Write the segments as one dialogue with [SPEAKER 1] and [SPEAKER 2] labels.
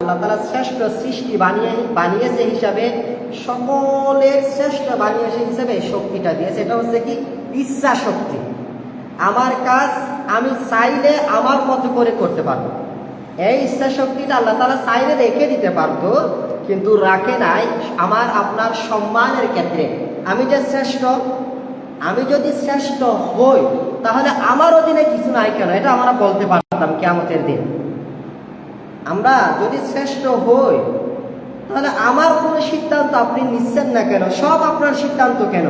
[SPEAKER 1] আল্লাহ তালা শ্রেষ্ঠ সৃষ্টি বানিয়ে বানিয়েছে হিসাবে, সকলের শ্রেষ্ঠ বানিয়েছে হিসাবে শক্তিটা দিয়েছে। এটা হচ্ছে কি? ইচ্ছা শক্তি। আমার কাজ আমি চাইলে আমার মতো করে করতে পারব। এই ইচ্ছা শক্তিটা আল্লাহ তালা চাইলে রেখে দিতে পারতো, কিন্তু রাখে নাই আমার আপনার সম্মানের ক্ষেত্রে। আমি যে শ্রেষ্ঠ, আমি যদি শ্রেষ্ঠ হই, তাহলে আমার অধীনে কিছু নাই কেন? এটা আমরা বলতে পারতাম কেমতের দিন। আমরা যদি শ্রেষ্ঠ হই, তাহলে আমার কোনো সিদ্ধান্ত আপনি নিচ্ছেন না কেন? সব আপনার সিদ্ধান্ত কেন?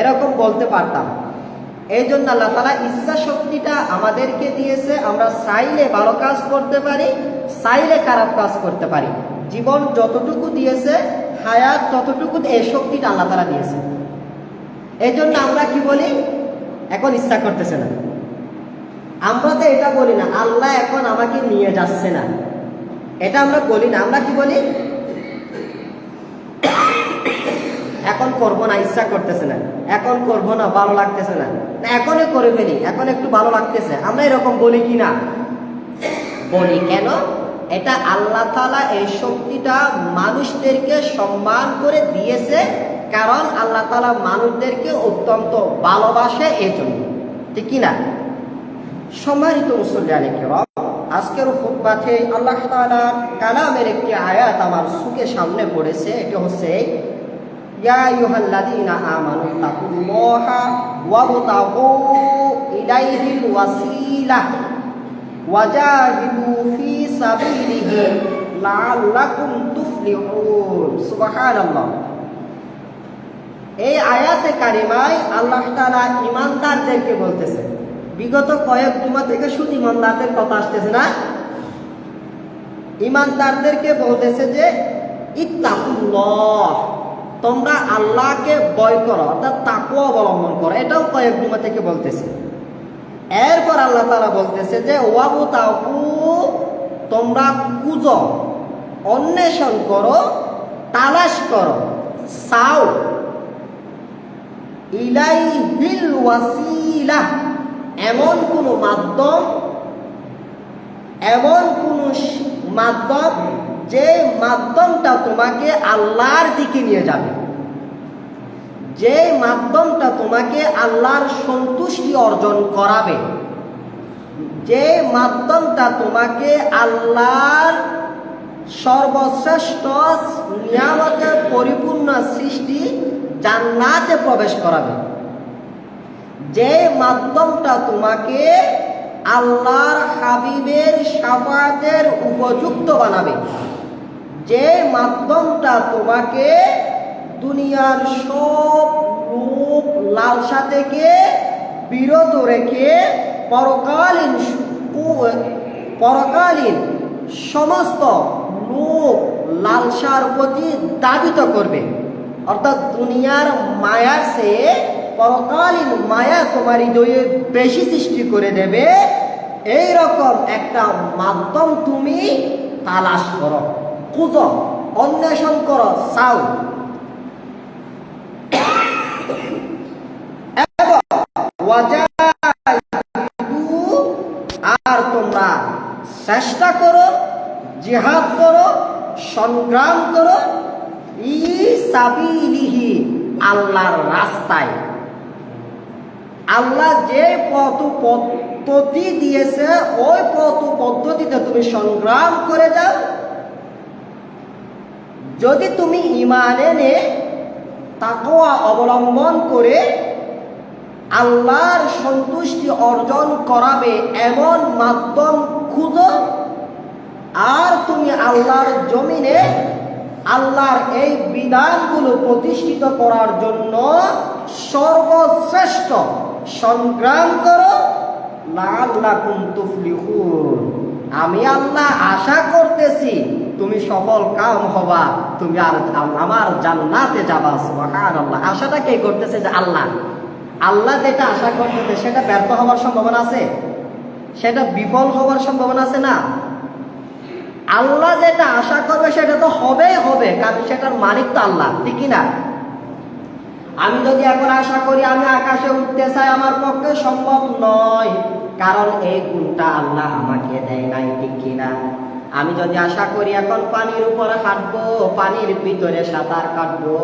[SPEAKER 1] এরকম বলতে পারতাম। এই জন্য আল্লাহ তালা ইচ্ছা শক্তিটা আমাদেরকে দিয়েছে, আমরা চাইলে ভালো কাজ করতে পারি, চাইলে খারাপ কাজ করতে পারি। জীবন যতটুকু দিয়েছে, হায়াত ততটুকু এই শক্তিটা আল্লাহ তালা দিয়েছে। এই জন্য আমরা কি বলি? এখন ইচ্ছা করতেছে না। আমরা তো এটা বলি না, আল্লাহ এখন আমাকে নিয়ে যাচ্ছে না। এটা আমরা বলি না, আমরা কি বলি? এখন করব না, ইচ্ছা করতেছে না। এখন করব না, ভালো লাগতেছে না। এখনই করে ফেলি, এখন একটু ভালো লাগতেছে। আমরা এরকম বলি কি না? বলি কেন? এটা আল্লাহ তালা এই শক্তিটা মানুষদেরকে সম্মান করে দিয়েছে, কারণ আল্লাহ তালা মানুষদেরকে অত্যন্ত ভালোবাসে এই জন্য ঠিক কিনা সম্মানিত মুসল্লি কেরম। আজকের ফুটপাথে আল্লাহ তালার কালামের একটি আয়াত আমার সুখে সামনে পড়েছে, এটা হচ্ছে এই আয়াতে কারিমায় আল্লাহ তাআলা ইমানদারদেরকে বলতেছে বিগত কয়েক জুমা থেকে শুধু ইমানদারদের কথা আসতেছে না, ইমানদারদেরকে বলতেছে যে, ইত্তাকুল্লাহ, তোমরা আল্লাহকে বয় করো, অর্থাৎ তাকু অবলম্বন করো। এটাও কয়েক জুমা থেকে বলতেছে। এরপর আল্লাহ তালা বলতেছে যে ওয়াবু তাকু তোমরা কুজ অন্বেষণ করো, তালাশ করো, সাও, ইলাইহিল ওয়াসিলা। এমন কোনো মাধ্যম, এমন কোনো মাধ্যম যে মাধ্যমটা তোমাকে আল্লাহর দিকে নিয়ে যাবে। যে মাধ্যমটা তোমাকে আল্লাহর সন্তুষ্টি অর্জন করাবে। যে মাধ্যমটা তোমাকে আল্লাহর সর্বশ্রেষ্ঠ নিয়ামতের পরিপূর্ণ সৃষ্টি জান্নাতে প্রবেশ করাবে। যে মাধ্যমটা তোমাকে আল্লাহর হাবিবের সাফাতের উপযুক্ত বানাবে, যে মাধ্যমটা তোমাকে দুনিয়ার সব রূপ লালসা থেকে বিরত রেখে পরকালীন পরকালীন সমস্ত লোক লালসার প্রতি দাবিত করবে। অর্থাৎ দুনিয়ার মায়ার সে পরকালীন মায়া তোমার হৃদয়ে বেশি সৃষ্টি করে দেবে। এই রকম একটা মাধ্যম তুমি তালাশ করো, খুঁজ, অন্বেষণ করো, চাও। আর তোমরা চেষ্টা করো, জিহাদ করো, সংগ্রাম করো ই সাবিলিহি, আল্লাহর রাস্তায়। আল্লাহ যে পথ পদ্ধতি দিয়েছে, ওই পথ পদ্ধতিতে তুমি সংগ্রাম করে যাও। যদি তুমি ইমান এনে তাকোয়া অবলম্বন করে আল্লাহর সন্তুষ্টি অর্জন করাবে এমন মাধ্যম খুঁজো, আর তুমি আল্লাহর জমিনে আল্লাহর এই বিধানগুলো প্রতিষ্ঠিত করার জন্য সর্বশ্রেষ্ঠ সংগ্রাম করো আমি আল্লাহ আশা করতেছি, তুমি সফল কাম হবা, তুমি আর আমার জান্নাতে যাবা, সুবহানাল্লাহ। আশাটা কে করতেছে যে আল্লাহ? আল্লাহ যেটা আশা করতেছে, সেটা ব্যর্থ হওয়ার সম্ভাবনা আছে? সেটা বিফল হওয়ার সম্ভাবনা আছে না? আল্লাহ যেটা আশা করবে, সেটা তো হবেই হবে, কারণ সেটার মালিক তো আল্লাহ ঠিকই না আমি যদি এখন আশা করি আমি আকাশে উঠতে চাই, আমার পক্ষে সম্ভব নয়। কারণ এই গুণটা আল্লাহ আমাকে দেয় নাই, ঠিক কিনা? আমি যদি আশা করি এখন পানির উপরে হাঁটবো, পানির ভিতরে সাঁতার কাটবো,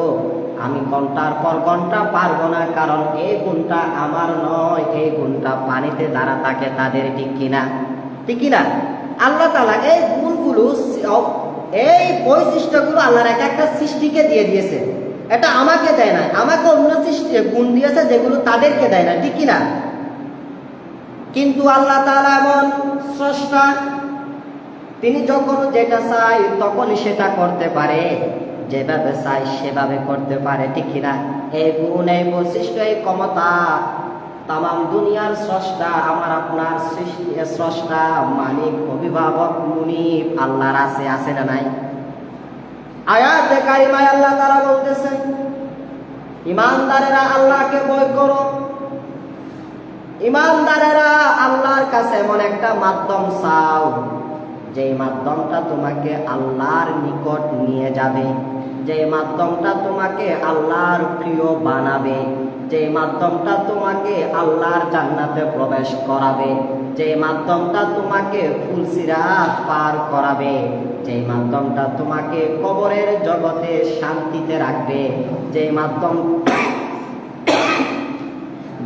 [SPEAKER 1] আমি ঘণ্টার পর ঘণ্টা পারব না, কারণ এই গুণটা আমার নয়। এই গুণটা পানিতে যারা থাকে তাদের, ঠিক কিনা? ঠিক কিনা? আল্লাহ তালা এই গুণগুলো এই বৈশিষ্ট্যগুলো আল্লাহর এক একটা সৃষ্টিকে দিয়ে দিয়েছে। এটা আমাকে দেয় না আমাকে অন্য সৃষ্টি গুণ দিয়েছে যেগুলো তাদেরকে দেয় না ঠিক কিনা? কিন্তু আল্লাহ তালা এমন স্রষ্টা, তিনি যখন যেটা চাই তখনই সেটা করতে পারে। যেভাবে চাই সেভাবে করতে পারে, ঠিক কিনা? এই গুণ এই বৈশিষ্ট্য এই ক্ষমতা তাম দুনিয়ার স্রষ্টা, আমার আপনার সৃষ্টি স্রষ্টা, মালিক, অভিভাবক, মুনিব, আল্লাহর আছে আছে না নাই? আয়াতে কারিমায় আল্লাহ তারা বলতেছেন, ইমানদারেরা আল্লাহকে বই করো। ইমানদারেরা আল্লাহর কাছে এমন একটা মাধ্যম চাও যে মাধ্যমটা তোমাকে আল্লাহর নিকট নিয়ে যাবে যে মাধ্যমটা তোমাকে আল্লাহর প্রিয় বানাবে যে মাধ্যমটা তোমাকে আল্লাহর জান্নাতে প্রবেশ করাবে যে মাধ্যমটা তোমাকে ফুলসিরাত পার করাবে। যে মাধ্যমটা তোমাকে কবরের জগতে শান্তিতে রাখবে যে মাধ্যম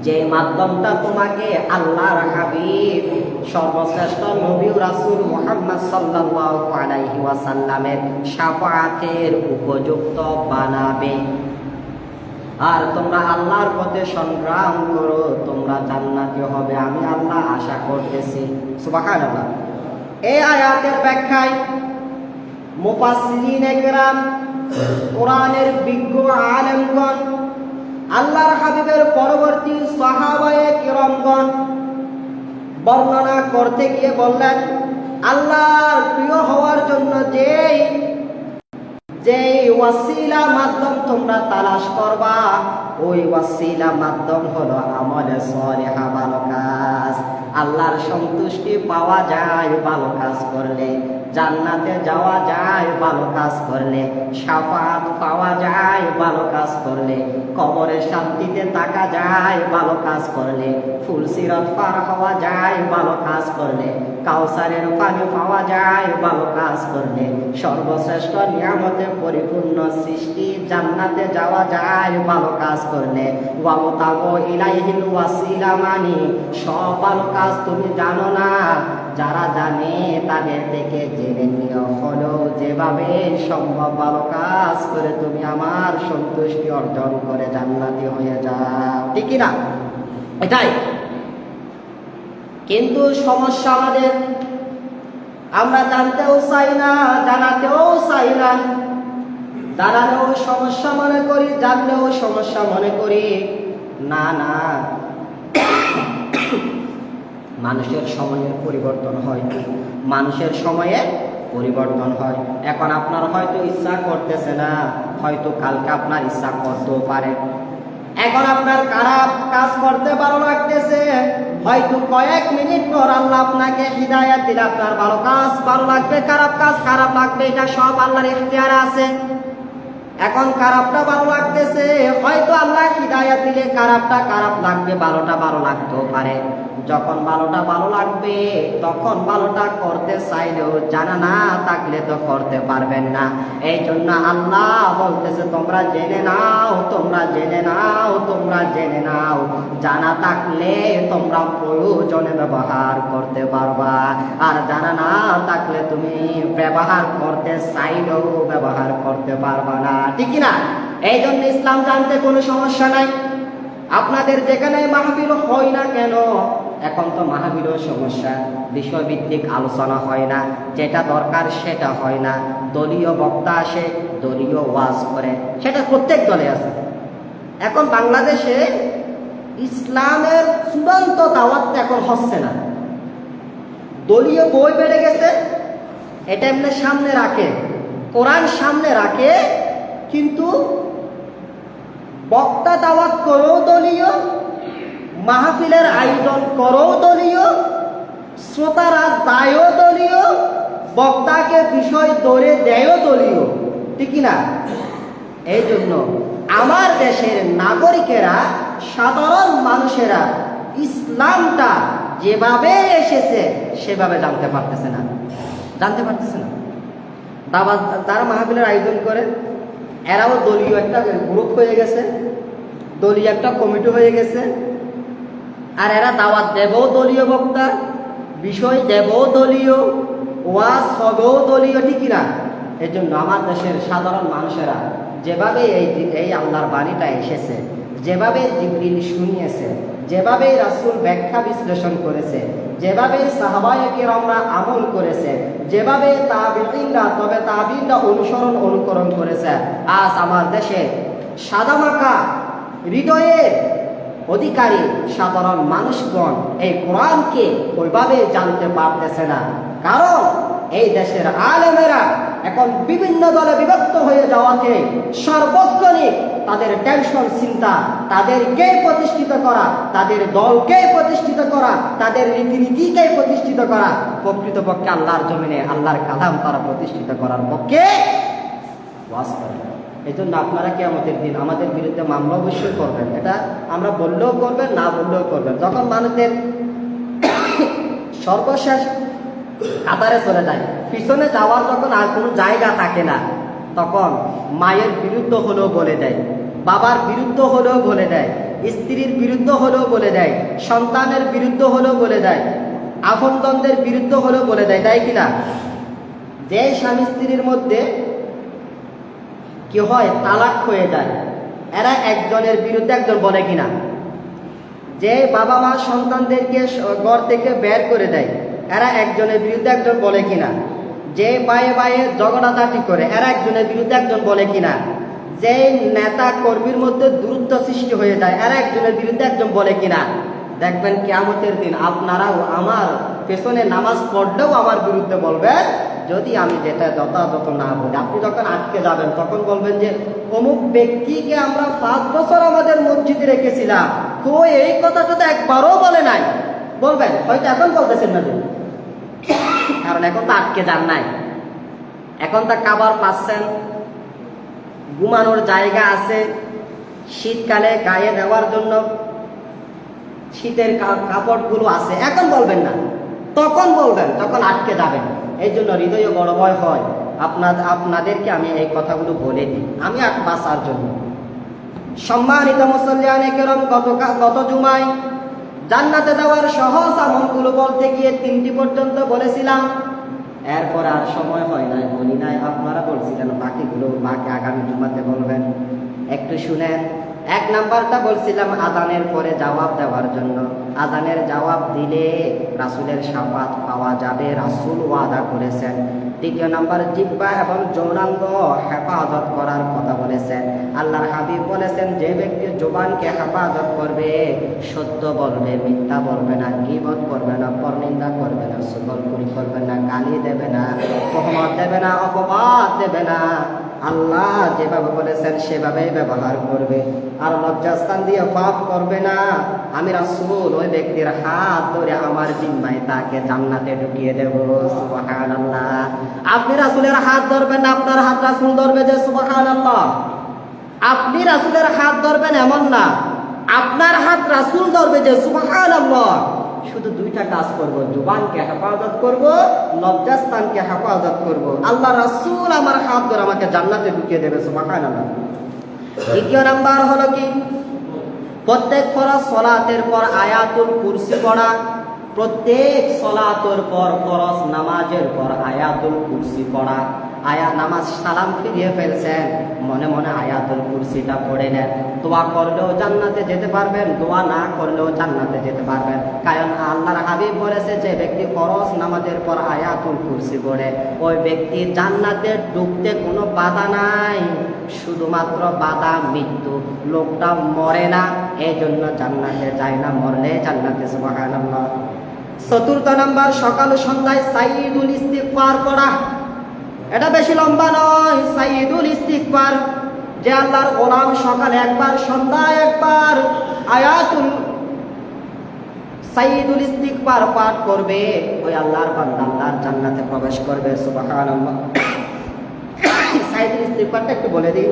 [SPEAKER 1] যে মাধ্যমটা তোমাকে আল্লাহর হাবিব সর্বশ্রেষ্ঠ নবী রাসূল মুহাম্মদ সাল্লাল্লাহু আলাইহি ওয়াসাল্লামের উপযুক্ত বানাবে। আর তোমরা আল্লাহর পথে সংগ্রাম করো, তোমরা জান্নাতি হবে, আমি আল্লাহ আশা করতেছি। সুবহানাল্লাহ। এই আয়াতের ব্যাখ্যায় কোরআনের বিজ্ঞ আল্লাহর হাবিবের পরবর্তী বর্ণনা করতে গিয়ে বললেন, আল্লাহর প্রিয় হওয়ার জন্য যেই যে ওয়াসিলা মাধ্যম তোমরা তালাশ করবা, ওই ওয়াসিলা মাধ্যম হলো আমলে সলেহা, ভালো আল্লাহর সন্তুষ্টি পাওয়া যায়, ভালো কাজ করলে। জান্নাতে যাওয়া যায়, ভালো কাজ করলে, সাফাত পাওয়া যায়, ভালো কাজ করলে কবরে শান্তিতে থাকা যায়, ভালো কাজ করলে ফুলসিরত পার হওয়া যায়, ভালো কাজ করলে, কাউসারের পানি পাওয়া যায়, ভালো কাজ করলে, সর্বশ্রেষ্ঠ নিয়ামতে পরিপূর্ণ সৃষ্টি জান্নাতে যাওয়া যায়, ভালো কাজ করলে ওয়ামতাবো ইলাইহিল ওয়াসিলা মানি, সব ভালো কাজ তুমি জানো না যারা জানে তাদের থেকে জেনে নিয়ে হলো যেভাবে সম্ভব ভালো কাজ করে তুমি আমার সন্তুষ্টি অর্জন করে জান্নাতি হয়ে যাও। ঠিক না এটাই। কিন্তু সমস্যা আমাদের। আমরা জানতেও চাই না, জানাতেও চাই না। জানালেও সমস্যা মনে করি, জানলেও সমস্যা মনে করি। না না মানুষের সময়ের পরিবর্তন হয়। মানুষের সময়ে পরিবর্তন হয়। এখন আপনার হয়তো ইচ্ছা করতেছে না, হয়তো কালকে আপনার ইচ্ছা করতেও পারে। এখন আপনার খারাপ কাজ করতে ভালো লাগতেছে, হয়তো কয়েক মিনিট পর আল্লাহ আপনাকে হৃদায়ত দিলে আপনার ভালো কাজ, ভালো লাগবে, খারাপ কাজ, খারাপ লাগবে, এটা সব আল্লাহর ইখতিয়ারে আছে। এখন খারাপটা ভালো লাগতেছে, হয়তো আল্লাহ হৃদায়ত দিলে খারাপটা খারাপ লাগবে, ভালোটা ভালো লাগতেও পারে। যখন ভালোটা ভালো লাগবে, তখন ভালোটা করতে চাইলেও জানা না থাকলে তো করতে পারবেন না। এই জন্য আল্লাহ বলতেছে, তোমরা জেনে নাও, তোমরা জেনে নাও, তোমরা জেনে নাও। জানা থাকলে তোমরা প্রয়োজনে ব্যবহার করতে পারবা। আর জানা না থাকলে তুমি ব্যবহার করতে চাইলেও ব্যবহার করতে পারবা না। ঠিক না এই জন্য ইসলাম জানতে কোনো সমস্যা নাই। আপনাদের যেখানে মাহবিল হয় না কেন এখন তো মাহাবীরও সমস্যা, বিষয়ভিত্তিক আলোচনা হয় না, যেটা দরকার সেটা হয় না। দলীয় বক্তা আসে, দলীয় ওয়াজ করে, সেটা প্রত্যেক দলে আছে। এখন বাংলাদেশে ইসলামের চূড়ান্ত দাওয়াত এখন হচ্ছে না। দলীয় বই বেড়ে গেছে, এটা এমনি সামনে রাখে, কোরআন সামনে রাখে, কিন্তু বক্তা দাওয়াত করেও দলীয় মাহফিলের আয়োজন করো দলীয়, শ্রোতারা দায়ও দলীয়, বক্তাকে বিষয় ধরে দেয়ও দলীয়, ঠিক না এই জন্য আমার দেশের নাগরিকেরা, সাধারণ মানুষেরা ইসলামটা যেভাবে এসেছে, সেভাবে জানতে পারতেছে না। জানতে পারতেছে না। দাবা তারা মাহফিলের আয়োজন করে, এরাও দলীয় একটা গ্রুপ হয়ে গেছে, দলীয় একটা কমিটি হয়ে গেছে আর এরা দাওয়াত দেবও দলীয় বক্তা, বিষয় দেবও দলীয়, ওয়াজ হবেও দলীয় ঠিকই না এই জন্য আমার দেশের সাধারণ মানুষেরা যেভাবে এই এই আল্লাহর বাণীটা এসেছে, যেভাবে জিবরিল শুনিয়েছে, যেভাবে রাসূল ব্যাখ্যা বিশ্লেষণ করেছে, যেভাবে সাহাবায়কের আমরা আমল করেছে, যেভাবে তাবিনরা তবে তাবিনরা অনুসরণ অনুকরণ করেছে, আজ আমার দেশে সাদামাখা হৃদয়ের অধিকারী সাধারণ মানুষগণ এই কোরআনকে ওইভাবে জানতে পারতেছে না। কারণ এই দেশের আলেমেরা এখন বিভিন্ন দলে বিভক্ত হয়ে যাওয়াতে সর্বক্ষণিক তাদের টেনশন চিন্তা, তাদেরকে প্রতিষ্ঠিত করা, তাদের দলকে প্রতিষ্ঠিত করা, তাদের রীতিনীতিকে প্রতিষ্ঠিত করা, প্রকৃতপক্ষে আল্লাহর জমিনে আল্লাহর কালাম তারা প্রতিষ্ঠিত করার পক্ষে করে এই জন্য আপনারা কি আমাদের দিন আমাদের বিরুদ্ধে মামলা অবশ্যই করবেন। এটা আমরা বললেও করবেন, না বললেও করবেন। যখন মানুষের সর্বশেষ কাতারে চলে যায়, পিছনে যাওয়ার যখন আর কোনো জায়গা থাকে না, তখন মায়ের বিরুদ্ধ হলেও বলে দেয়, বাবার বিরুদ্ধ হলেও বলে দেয়, স্ত্রীর বিরুদ্ধ হলেও বলে দেয়, সন্তানের বিরুদ্ধ হলেও বলে দেয়, আপনজনদের বিরুদ্ধ হলেও বলে দেয়, তাই কিনা যে স্বামী স্ত্রীর মধ্যে কি হয়? তালাক হয়ে যায়। এরা একজনের বিরুদ্ধে একজন বলে কিনা? যে বাবা মা সন্তানদেরকে ঘর থেকে বের করে দেয়, এরা একজনের বিরুদ্ধে একজন বলে কিনা? যে বায়ে বায়ে ঝগড়াঝাটি করে, এরা একজনের বিরুদ্ধে একজন বলে কিনা? যে নেতা কর্মীর মধ্যে দূরত্ব সৃষ্টি হয়ে যায়, এরা একজনের বিরুদ্ধে একজন বলে কিনা? দেখবেন কেয়ামতের দিন আপনারাও আমার পেছনে নামাজ পড়লেও আমার বিরুদ্ধে বলবেন যদি আমি যেটা যথাযথ না বলি, আপনি যখন আটকে যাবেন, তখন বলবেন যে, অমুক ব্যক্তিকে আমরা পাঁচ বছর আমাদের মসজিদে রেখেছিলাম। কই এই কথাটা তো একবারও বলে নাই। বলবেন, হয়তো এখন বলতেছেন না। কারণ এখন তো আটকে যান নাই। এখন তা কাবার পাচ্ছেন, ঘুমানোর জায়গা আছে, শীতকালে গায়ে দেওয়ার জন্য শীতের কাপড়গুলো আছে। এখন বলবেন না। তখন বলবেন, তখন আটকে যাবেন। এই জন্য হৃদয় ভয় হয়। আপনার আপনাদেরকে আমি এই কথাগুলো বলে দিই। আমি আর বাঁচার জন্য। সম্মানিত মুসল্লিয়ানে কেরম গত জুমায় জান্নাতে দেওয়ার সহজ আমলগুলো বলতে গিয়ে তিনটি পর্যন্ত বলেছিলাম। এরপর আর সময় হয় নাই, বলি নাই। আপনারা বলছিলেন বাকিগুলো বাকি আগামী জুমাতে বলবেন। একটু শুনেন। এক নাম্বারটা বলছিলাম আদানের পরে জবাব দেওয়ার জন্য। আদানের জবাব দিলে রাসূলের সাফাত পাওয়া যাবে, রাসূল ওয়াদা করেছেন। দ্বিতীয় নাম্বার, জিব্বা এবং যৌনাঙ্গ হেফাজত করার কথা বলেছেন। আল্লাহর হাবিব বলেছেন, যে ব্যক্তি জোবানকে হেফাজত করবে, সত্য বলবে, মিথ্যা বলবে না, গিবত করবে না, পরনিন্দা করবে না সুগলপুরি করবে না, গালি দেবে না তহমত দেবে না, অপবাদ দেবে না। আল্লাহ যেভাবে বলেছেন, সেভাবেই ব্যবহার করবে। আর লজ্জাস্থান দিয়ে পাপ করবে না। আমি রাসূল, ওই ব্যক্তির হাত ধরে আমার জিম্মায় তাকে জান্নাতে ঢুকিয়ে দেবো। দেব সুবহানাল্লাহ। আপনি রাসূলের হাত ধরবেন না, আপনার হাত রাসূল ধরবে যে সুবহানাল্লাহ। আপনি রাসূলের হাত ধরবেন এমন না। আপনার হাত রাসূল ধরবে যে সুবহানাল্লাহ। শুধু দুইটা কাজ করব, জুবানকে হেফাজত করব, লজ্জাস্থানকে হেফাজত করব। আল্লাহ রাসূল আমার হাত ধরে আমাকে জান্নাতে ঢুকিয়ে দেবে, সুবহানাল্লাহ। দ্বিতীয় নাম্বার হলো কি? প্রত্যেক ফরজ সলাতের পর আয়াতুল কুরসি পড়া, প্রত্যেক সলাতের পর ফরজ নামাজের পর আয়াতুল কুরসি পড়া। আয়া নামাজ সালাম ফিরিয়ে ফেলছেন। মনে মনে আয়াতুল কুরসিটা পড়ে নেন। দোয়া করলেও জান্নাতে যেতে পারবেন, দোয়া না করলেও জান্নাতে যেতে পারবেন। কারণ আল্লাহর হাবিব বলেছে যে, ব্যক্তি ফরজ নামাজের পর আয়াতুল কুরসি পড়ে, ওই ব্যক্তি জান্নাতে ঢুকতে কোনো বাধা নাই। শুধুমাত্র বাধা মৃত্যু। লোকটা মরে না এই জন্য জান্নাতে যায় না, মরলে জান্নাতে, সুবহানাল্লাহ। চতুর্থ নাম্বার, সকাল সন্ধ্যায় সাইদুল ইস্তিগফার পড়া। এটা বেশি লম্বা নয় সাইদুল ইস্তিগফার যে আল্লাহর গোলাম সকালে একবার সন্ধ্যায় একবার আয়াতুল সাইদুল ইস্তিগফার পাঠ করবে ওই আল্লাহর বান্দা আল্লাহর জান্নাতে প্রবেশ করবে সুবহানাল্লাহ সাইদুল ইস্তিগফারটা একটু বলে দিই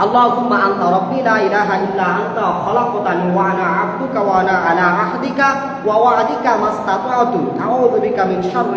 [SPEAKER 1] اللهم أنت ربي لا إله إلا أنت خلقتني وأنا عبدك وأنا على عهدك ووعدك ما استطعت أعوذ بك من شر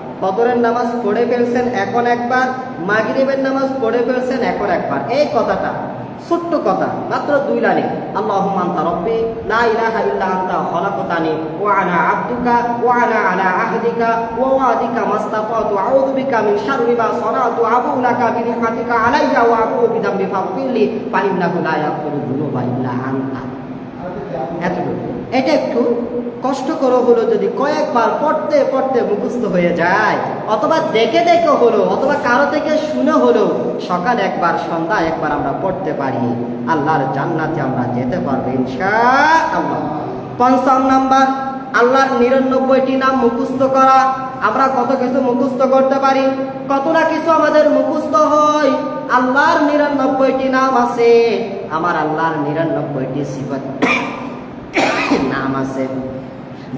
[SPEAKER 1] ফজরের নামাজ পড়ে ফেলছেন এখন একবার, মাগরিবের নামাজ পড়ে ফেলছেন এখন একবার। এই কথাটা, ছোট্ট কথা, মাত্র দুই লাইনে। আল্লাহুম্মা আনতা রাব্বি, লা ইলাহা ইল্লা আনতা খলাকতানি, ওয়া আনা আবদুকা, ওয়া আনা আলা আহদিকা, ওয়া ওয়াদিকা মাস্তাফাতু, আউযু বিকা মিন শাররি মা সানাতু, আবু লাকা বিনিমাতিকা আলাইয়া, ওয়া আবু বিদাম্বি ফাগফিরলি ফা ইন্নাহু লা ইয়াগফিরু যুনুবা ইল্লা আনতা। এটা একটু কষ্টকর হলো যদি কয়েকবার পড়তে পড়তে মুখস্থ হয়ে যায়, অথবা দেখে দেখে হলো, অথবা কারও থেকে শুনে হলো, সকাল একবার, সন্ধ্যা একবার আমরা পড়তে পারি। আল্লাহর জান্নাতে আমরা যেতে পারব ইনশা আল্লাহ পঞ্চম নাম্বার, আল্লাহর নিরানব্বইটি নাম মুখস্থ করা। আমরা কত কিছু মুখস্থ করতে পারি? কত না কিছু আমাদের মুখস্থ হয়। আল্লাহর নিরানব্বইটি নাম আছে। আমার আল্লাহর নিরানব্বইটি সিফত নাম আছে।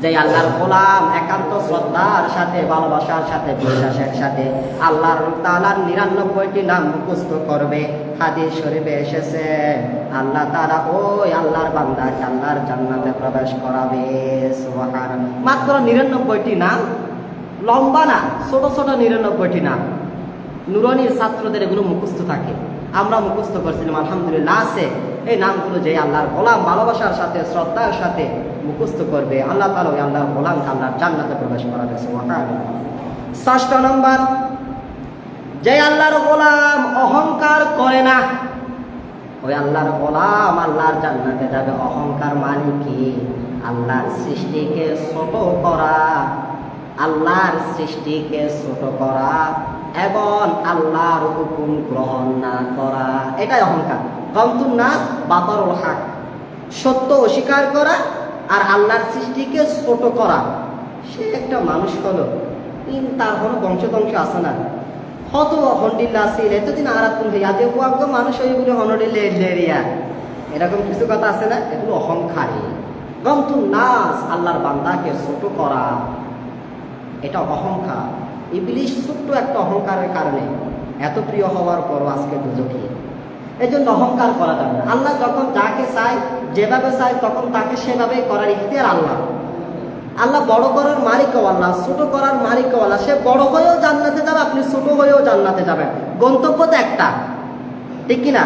[SPEAKER 1] যে আল্লাহর গোলাম, একান্ত শ্রদ্ধার সাথে, ভালোবাসার সাথে, বিশ্বাসের সাথে আল্লাহর তালার নিরানব্বইটি নাম মুখস্থ করবে। হাদিস শরীফে এসেছে, আল্লাহ তারা ওই আল্লাহর বান্দাকে আল্লাহর জান্নাতে প্রবেশ করাবে। মাত্র নিরানব্বইটি নাম, লম্বা না, ছোট ছোট নিরানব্বইটি নাম। নুরানির ছাত্রদের এগুলো মুখস্থ থাকে। আমরা মুখস্থ করছিলাম, আলহামদুলিল্লাহ আছে এই নামগুলো যে আল্লাহর গোলাম ভালোবাসার সাথে, শ্রদ্ধার সাথে মুখস্থ করবে। আল্লাহ তালা ওই আল্লাহর গোলাম আল্লাহর জান্নাতে প্রবেশ করাবে ষষ্ঠ নম্বর যে আল্লাহর গোলাম অহংকার করে না, ওই আল্লাহর গোলাম আল্লাহর জান্নাতে যাবে। অহংকার মানে কি? আল্লাহর সৃষ্টিকে ছোট করা। আল্লাহর সৃষ্টিকে ছোট করা। এবং আল্লাহর হুকুম গ্রহণ না করা। এটাই অহংকার। গমতুন নাস, বাতরুল হাক। সত্য অস্বীকার করা আর আল্লাহর সৃষ্টিকে ছোট করা। সে একটা মানুষ হলো। তার কোনো বংশবংশ আছে না। কত হন্ডিল্লা আছিল এতদিন আরাতুন হইয়া যে ওয়াগ্য মানুষ হয়ে বলে এরিয়া এরকম কিছু কথা আছে না? এগুলো অহংকারী। গমতুন নাস, আল্লাহর বান্দাকে ছোট করা। এটা অহংকার। ইবলিশ ছোট্ট একটা অহংকারের কারণে এত প্রিয় হওয়ার পরও আজকে দুজকি এই জন্য অহংকার করা যাবে আল্লাহ যখন যাকে চায়, যেভাবে চায়, তখন তাকে সেভাবে করার ইখতিয়ার আল্লাহ। আল্লাহ বড় করার মালিকও আল্লাহ, ছোট করার মালিকও আল্লাহ। সে বড় হয়েও জান্নাতে যাবে, আপনি ছোট হয়েও জান্নাতে যাবেন। গন্তব্য তো একটা। ঠিক কিনা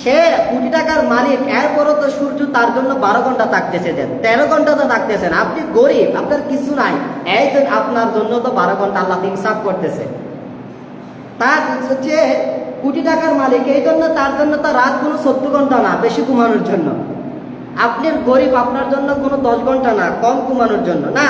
[SPEAKER 1] সে কোটি টাকার মালিক, এরপরও তো সূর্য তার জন্য বারো ঘণ্টা থাকতেছে দেন তেরো ঘণ্টা তো থাকতেছেন আপনি গরিব, আপনার কিছু নাই। এই তো আপনার জন্য তো বারো ঘণ্টা আল্লাহ ইনসাফ করতেছে। তার হচ্ছে কোটি টাকার মালিক, এই জন্য তার জন্য তো রাত কোনো চোদ্দ ঘণ্টা না, বেশি ঘুমানোর জন্য। আপনি গরিব, আপনার জন্য কোনো দশ ঘণ্টা না, কম ঘুমানোর জন্য। না,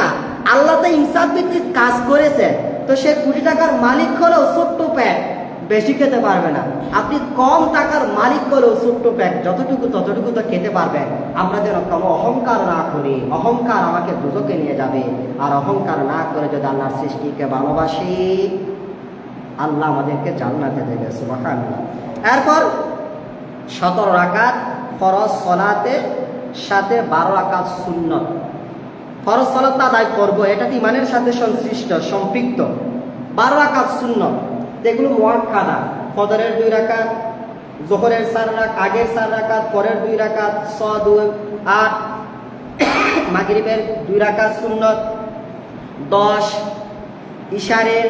[SPEAKER 1] আল্লাহ তো ইনসাফ ভিত্তিক কাজ করেছে। তো সে কোটি টাকার মালিক হলেও ছোট্ট প্যাট। বেশি খেতে পারবে না। আপনি কম টাকার মালিক হলেও ছোট্ট প্যাক যতটুকু ততটুকু তো খেতে পারবেন আমরা যেন কোনো অহংকার না করি। অহংকার আমাকে দুজকে নিয়ে যাবে। আর অহংকার না করে যদি আল্লাহর সৃষ্টিকে ভালোবাসি, আল্লাহ আমাদেরকে জান্নাতে দেবে এরপর সতেরো রাকাত, ফরজ সলাতে, সাথে বারো রাকাত সুন্নত। ফরজ সলাত আদায় করব, এটা ইমানের সাথে সংশ্লিষ্ট, সম্পৃক্ত। বারো রাকাত সুন্নত। এগুলো মোয়াট কাদা ফদরের দুই রাকাত, জোহরের চার রাক আগের চার রাকাত, পরের দুই রাকাত ছ দুই, আট, মাগরিবের দুই রাকাত সুন্নত, দশ, ইশারের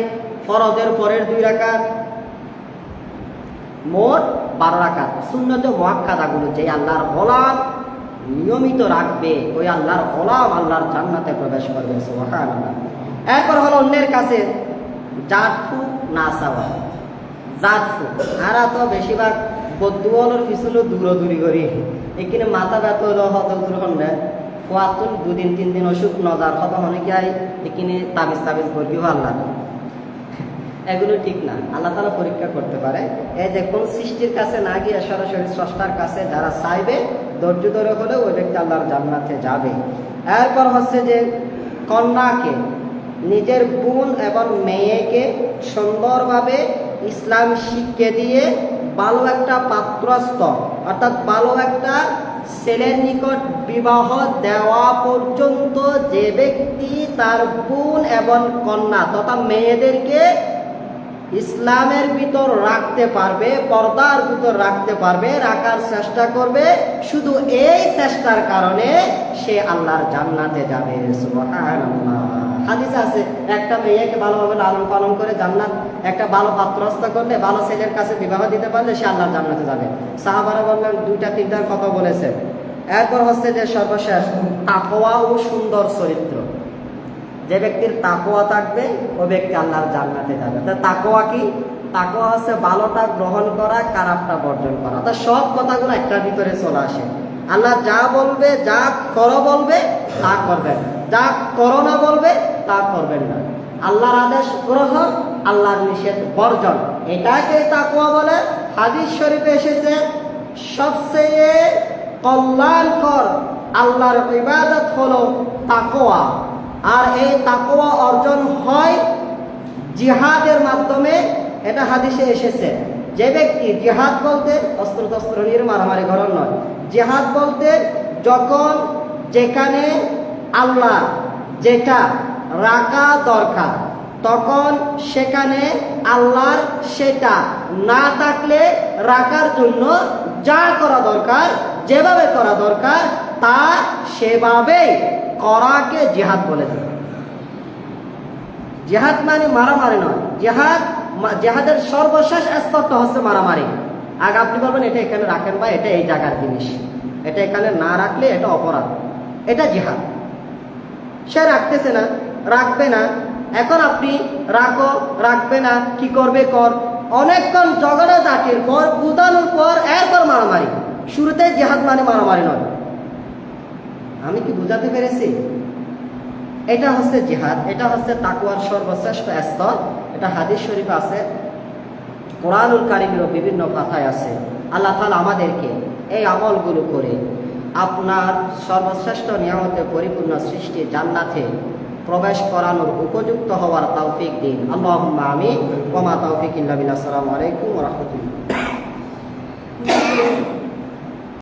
[SPEAKER 1] ফরজের পরের দুই রাকাত, মোট বারো রাকাত। শূন্যতে মহাক্কাদাগুলো যে আল্লাহর গোলাম নিয়মিত রাখবে, ওই আল্লাহর গোলাম আল্লাহর জান্নাতে প্রবেশ করবে সোহান এরপর হলো অন্যের কাছে জাতফু না চাওয়া। জাতফু আর তো বেশিরভাগ বদুয়ালোর পিছনে দূরদূরি করি এখানে মাথা ব্যথা হলো হত দূর দুদিন তিন দিন অসুখ নজার হত অনেকে আই এখানে তাবিজ তাবিজ করবি আল্লাহ এগুলো ঠিক না। আল্লাহ তালা পরীক্ষা করতে পারে এই যে কোন সৃষ্টির কাছে না গিয়ে সরাসরি স্রষ্টার কাছে যারা চাইবে ধৈর্য ধরে হলেও ওই ব্যক্তি আল্লাহর জান্নাতে যাবে। এরপর হচ্ছে যে কন্যাকে নিজের বোন এবং মেয়েকে সুন্দরভাবে ইসলাম শিক্ষা দিয়ে ভালো একটা পাত্রস্থ, অর্থাৎ ভালো একটা ছেলের নিকট বিবাহ দেওয়া পর্যন্ত যে ব্যক্তি তার বোন এবং কন্যা তথা মেয়েদেরকে ইসলামের ভিতর রাখতে পারবে, পর্দার ভিতর রাখতে পারবে, রাখার চেষ্টা করবে, শুধু এই চেষ্টার কারণে সে আল্লাহর জান্নাতে যাবে। সুবহানাল্লাহ। হাদিস আছে, একটা মেয়েকে ভালোভাবে লালন পালন করে জান্নাত, একটা ভালো পাত্রস্থ করলে, ভালো ছেলের কাছে বিবাহ দিতে পারলে সে আল্লাহর জান্নাতে যাবে। সাহাবারা বললেন, দুইটা তিনটার কথা বলেছে। এরপর হচ্ছে যে সর্বশেষ, তাকওয়া ও সুন্দর চরিত্র। যে ব্যক্তির তাকোয়া থাকবে ও ব্যক্তি আল্লাহর জান্নাতে যাবে। তা তাকোয়া কি? তাকোয়া হচ্ছে ভালোটা গ্রহণ করা, খারাপটা বর্জন করা। তা সব কথাগুলো একটার ভিতরে চলে আসে। আল্লাহ যা বলবে, যা করো বলবে, তা করবেন যা করো না বলবে, তা করবেন না। আল্লাহর আদেশ গ্রহণ আল্লাহর নিষেধ বর্জন। এটাকে তাকোয়া বলে। হাদিস শরীফে এসেছে, সবচেয়ে কল্যাণকর আল্লাহর ইবাদত হলো তাকোয়া আর এই তাকোয়া অর্জন হয় জিহাদের মাধ্যমে। এটা হাদিসে এসেছে। যে ব্যক্তি জিহাদ বলতে অস্ত্র টস্ত্র নিয়ে মারামারি করার নয়। জিহাদ বলতে যখন যেখানে আল্লাহ যেটা রাখা দরকার, তখন সেখানে আল্লাহর সেটা না থাকলে রাখার জন্য যা করা দরকার, যেভাবে করা দরকার, তা সেভাবেই করাকে জেহাদ বলে দেবে জেহাদ মানে মারামারি নয়। জেহাদ জেহাদের সর্বশেষ স্তরটা হচ্ছে মারামারি। আগে আপনি বলবেন, এটা এখানে রাখেন বা এটা এই জায়গার জিনিস। এটা এখানে না রাখলে এটা অপরাধ। এটা জিহাদ। সে রাখতেছে না, রাখবে না। এখন আপনি রাখো, রাখবে না, কি করবে কর। অনেকক্ষণ ঝগড়া জাতির পর বুঝানোর পর, এরপর মারামারি। শুরুতে জেহাদ মানে মারামারি নয়। আমি কি বুঝাতে পেরেছি? এটা হচ্ছে জেহাদ, এটা হচ্ছে তাকুয়ার সর্বশ্রেষ্ঠ স্তর। এটা হাদিস শরীফ আছে, কোরআনুল কারিমেরও বিভিন্ন পাথায় আছে। আল্লাহ তালা আমাদেরকে এই আমলগুলো করে আপনার সর্বশ্রেষ্ঠ নিয়ামতে পরিপূর্ণ সৃষ্টি জান্নাতে প্রবেশ করানোর উপযুক্ত হওয়ার তৌফিক দিন। আল্লাহ আমি কমা তৌফিক ইল্লা বিল্লাহ। আসসালামু আলাইকুম রাহমাতুল্লাহ।